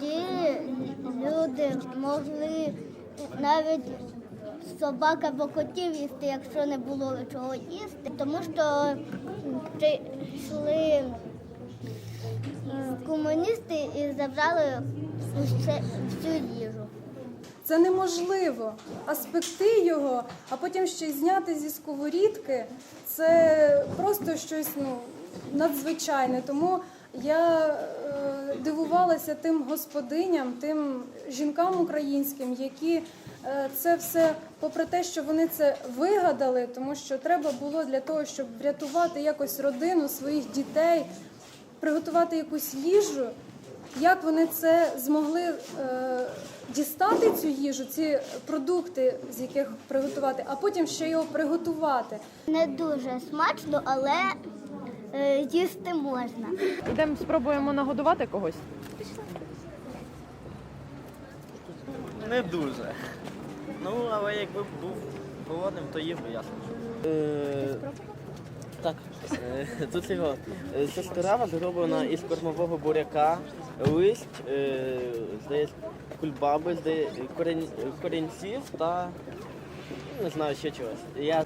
тоді люди могли навіть собак або котів їсти, якщо не було чого їсти, тому що прийшли е, комуністи і забрали всю їжу. Це неможливо. А спекти його, а потім ще й зняти зі сковорідки це просто щось ну, надзвичайне. Тому я дивувалася тим господиням, тим жінкам українським, які е, це все, попри те, що вони це вигадали, тому що треба було для того, щоб врятувати якось родину своїх дітей, приготувати якусь їжу. Як вони це змогли е, дістати цю їжу, ці продукти, з яких приготувати, а потім ще його приготувати. Не дуже смачно, але їсти можна. Ідемо спробуємо нагодувати когось. Не дуже. Ну, але якби був голодним, то їв би ясно. Е, так, е, тут його. е, Ця страва зроблена із кормового буряка, листь, е, здається, кульбаби, здається, корінь, корінців та не знаю ще чогось. Я